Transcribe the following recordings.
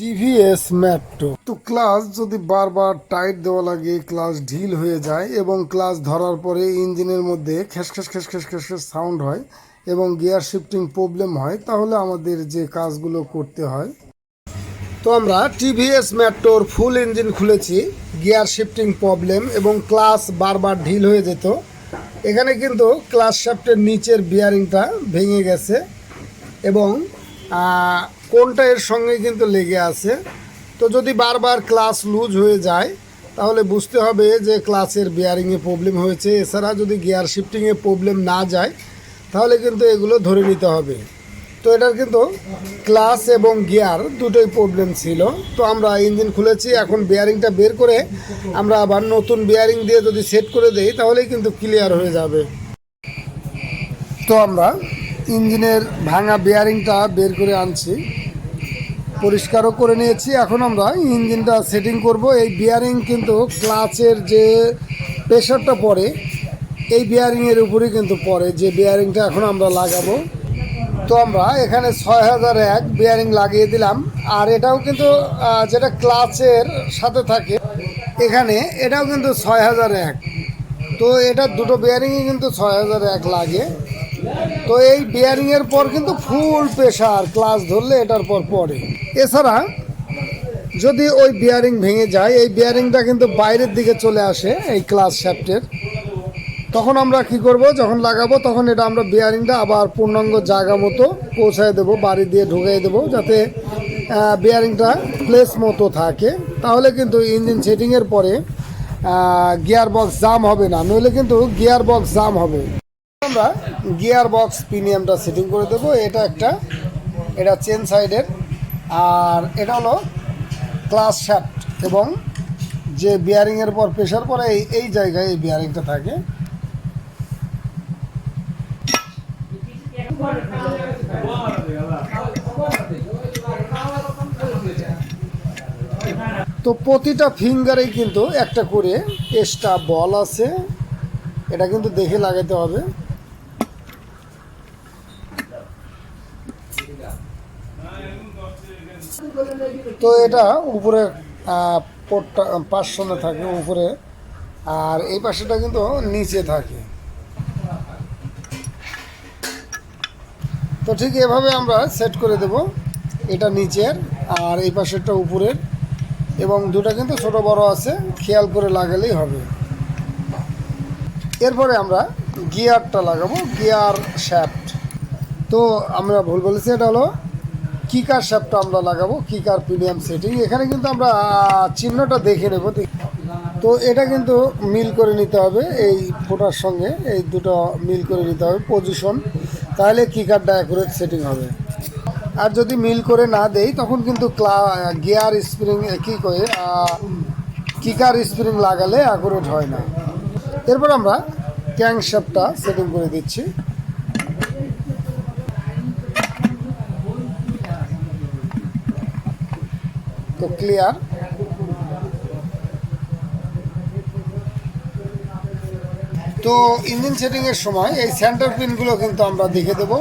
TVS Metro তো class যদি বারবার টাইট দেওয়া লাগে, ক্লাস ঢিল হয়ে যায় এবং ক্লাস ধরার পরে ইঞ্জিনের মধ্যে খ্যাস খ্যাস খ্যাস সাউন্ড হয় এবং গিয়ার শিফটিং প্রবলেম হয়, তাহলে আমাদের যে কাজগুলো করতে হয়। তো আমরা টিভিএস ম্যাট্রোর ফুল ইঞ্জিন খুলেছি, গিয়ার শিফটিং প্রবলেম এবং ক্লাস বারবার ঢিল হয়ে যেত। এখানে কিন্তু ক্লাস শ্যাফটের নিচের বিয়ারিংটা ভেঙে গেছে এবং কোনটা এর সঙ্গে কিন্তু লেগে আছে? তো যদি বারবার ক্লাস লুজ হয়ে যায়, তাহলে বুঝতে হবে যে ক্লাসের বিয়ারিংয়ে প্রবলেম হয়েছে। এছাড়া যদি গিয়ার শিফটিংয়ে প্রবলেম না যায়, তাহলে কিন্তু এগুলো ধরে নিতে হবে। তো এটার কিন্তু ক্লাস এবং গিয়ার দুটোই প্রবলেম ছিল। তো আমরা ইঞ্জিন খুলেছি, এখন বিয়ারিংটা বের করে আমরা আবার নতুন বিয়ারিং দিয়ে যদি সেট করে দেই, তাহলেই কিন্তু ক্লিয়ার হয়ে যাবে। তো আমরা ইঞ্জিনের ভাঙা বিয়ারিংটা বের করে আনছি। পরিষ্কারও করে নিয়েছি। এখন আমরা ইঞ্জিনটা সেটিং করব। এই বিয়ারিং কিন্তু ক্লাচের যে প্রেশারটা পড়ে, এই বিয়ারিংয়ের উপরেই কিন্তু পড়ে। যে বিয়ারিংটা এখন আমরা লাগাবো। তো আমরা এখানে ছয় হাজার এক বিয়ারিং লাগিয়ে দিলাম। আর এটাও কিন্তু যেটা ক্লাচের সাথে থাকে, এখানে এটাও কিন্তু ছয় হাজার এক। তো এটা দুটো বিয়ারিংই কিন্তু ছয় হাজার এক লাগে। তো এই বিয়ারিংয়ের পর কিন্তু ফুল প্রেশার ক্লাস ধরলে এটার পর পরে। এছাড়া যদি ওই বিয়ারিং ভেঙে যায়, এই বিয়ারিংটা কিন্তু বাইরের দিকে চলে আসে, এই ক্লাস শ্যাফটের তখন আমরা কি করব? যখন লাগাবো, তখন এটা আমরা বিয়ারিংটা আবার পূর্ণাঙ্গ জায়গা মতো পৌঁছায় দেবো, বাড়ি দিয়ে ঢুকিয়ে দেবো, যাতে বিয়ারিংটা প্লেস মতো থাকে। তাহলে কিন্তু ইঞ্জিন সেটিংয়ের পরে গিয়ার বক্স জাম হবে না, নইলে কিন্তু গিয়ার বক্স জাম হবে। আমরা গিয়ার বক্স প্রিমিয়ামটা সেটিং করে দেবো। এটা একটা, এটা চেন সাইডের। আর এটা হলো ক্লাস শ্যাফট এবং যে বিয়ারিংয়ের পর প্রেশার পরে এই এই জায়গায় এই বিয়ারিংটা থাকে। তো প্রতিটা ফিঙ্গারেই কিন্তু একটা করে এক্সট্রা বল আছে। এটা কিন্তু দেখে লাগাতে হবে। তো এটা উপরে পোটটা পাঁচশনে থাকে উপরে, আর এই পাশেটা কিন্তু নিচে থাকে। তো ঠিক এভাবে আমরা সেট করে দেব। এটা নিচের আর এই পাশেরটা উপরের। এবং দুটা কিন্তু ছোট বড় আছে, খেয়াল করে লাগালেই হবে। এরপরে আমরা গিয়ারটা লাগাবো গিয়ার শ্যাফট তো আমরা ভুল বলেছি, এটা হলো কিকার শ্যাপটা আমরা লাগাবো কিকার প্রিমিয়াম সেটিং এখানে কিন্তু আমরা চিহ্নটা দেখে নেব তো এটা কিন্তু মিল করে নিতে হবে এই ফোটার সঙ্গে, এই দুটো মিল করে নিতে হবে পজিশন তাহলে কিকারটা অ্যাকুরেট সেটিং হবে। আর যদি মিল করে না দেই, তখন কিন্তু ক্লা গিয়ার স্প্রিং কী করে কিকার স্প্রিং লাগালে অ্যাকুরেট হয় না। এরপর আমরা ক্যাং শ্যাপটা সেটিং করে দিচ্ছি। ক্লিয়ার তো ইঞ্জিন সেটিংয়ের সময় এই সেন্টার পিনগুলো কিন্তু আমরা দেখে দেবো।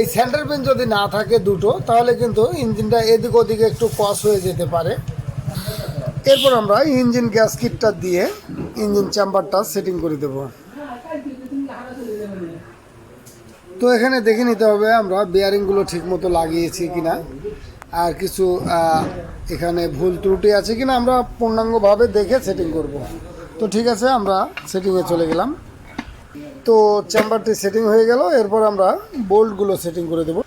এই সেন্টার পিন যদি না থাকে দুটো, তাহলে কিন্তু ইঞ্জিনটা এদিক ওদিকে একটু কস হয়ে যেতে পারে। এরপর আমরা ইঞ্জিন গ্যাস কিটটা দিয়ে ইঞ্জিন চেম্বারটা সেটিং করে দেব। তো এখানে দেখে নিতে হবে আমরা বেয়ারিংগুলো ঠিক মতো লাগিয়েছি কিনা। আর কিছু এখানে ভুল ত্রুটি আছে কিনা আমরা পূর্ণাঙ্গভাবে দেখে সেটিং করব। তো ঠিক আছে, আমরা সেটিংয়ে চলে গেলাম। তো চেম্বারটি সেটিং হয়ে গেল, এরপর আমরা বোল্টগুলো সেটিং করে দেব।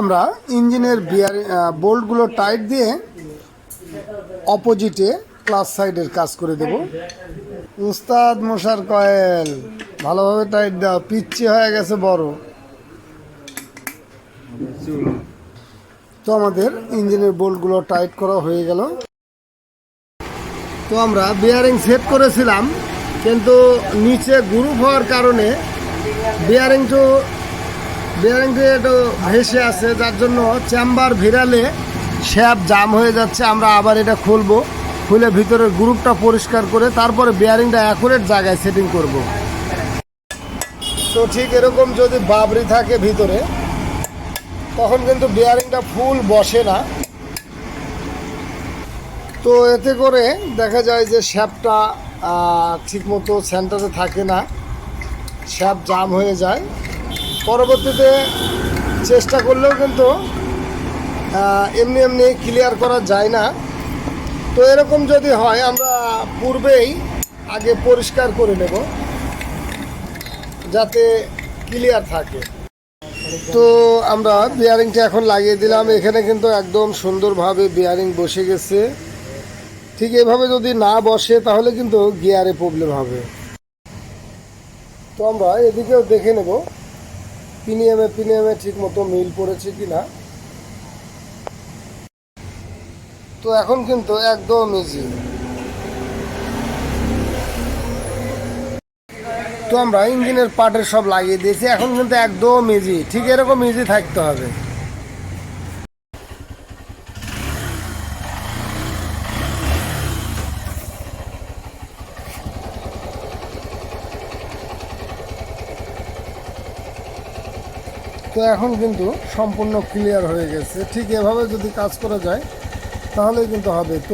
আমরা ইঞ্জিনের বিয়ারিং বোল্টগুলো টাইট দিয়ে অপোজিটে ক্লাস সাইডের কাজ করে দেব। উস্তাদ মশার কয়েল, ভালোভাবে টাইট দাও পিচ্ছি হয়ে গেছে বড়। তো আমাদের ইঞ্জিনের বোল্টগুলো টাইট করা হয়ে গেল। তো আমরা বিয়ারিং সেট করেছিলাম, কিন্তু নিচে গ্রুপ হওয়ার কারণে বিয়ারিংটু বিয়ারিংটি একটু ভেসে আছে, যার জন্য চেম্বার ভিড়ালে শ্যাপ জাম হয়ে যাচ্ছে। আমরা আবার এটা খুলবো, খুলে ভিতরের গ্রুপটা পরিষ্কার করে তারপরে বিয়ারিংটা অ্যাকুরেট জায়গায় সেটিং করব। তো ঠিক এরকম যদি বাবরি থাকে ভিতরে তখন কিন্তু বিয়ারিংটা ফুল বসে না। তো এতে করে দেখা যায় যে শ্যাপটা ঠিকমতো সেন্টারে থাকে না। শ্যাপ জাম হয়ে যায়। পরবর্তীতে চেষ্টা করলেও কিন্তু এমনি এমনি ক্লিয়ার করা যায় না। তো এরকম যদি হয়, আমরা পূর্বেই আগে পরিষ্কার করে নেব, যাতে ক্লিয়ার থাকে। তো আমরা বিয়ারিংটা এখন লাগিয়ে দিলাম। এখানে কিন্তু একদম সুন্দরভাবে বিয়ারিং বসে গেছে। ঠিক এভাবে যদি না বসে, তাহলে কিন্তু গিয়ারে প্রবলেম হবে। তো আমরা এদিকেও দেখে নেব পিনিএমে পিনিয়ামে ঠিক মতো মিল পড়েছে কি না তো এখন কিন্তু একদম ইজি তো আমরা ইঞ্জিনের পার্টের সব লাগিয়ে দিয়েছি। এখন কিন্তু একদম ইজি ঠিক এরকম ইজি থাকতে হবে। তো এখন কিন্তু সম্পূর্ণ ক্লিয়ার হয়ে গেছে। ঠিক এভাবে যদি কাজ করা যায় তাহলে কিন্তু হবে।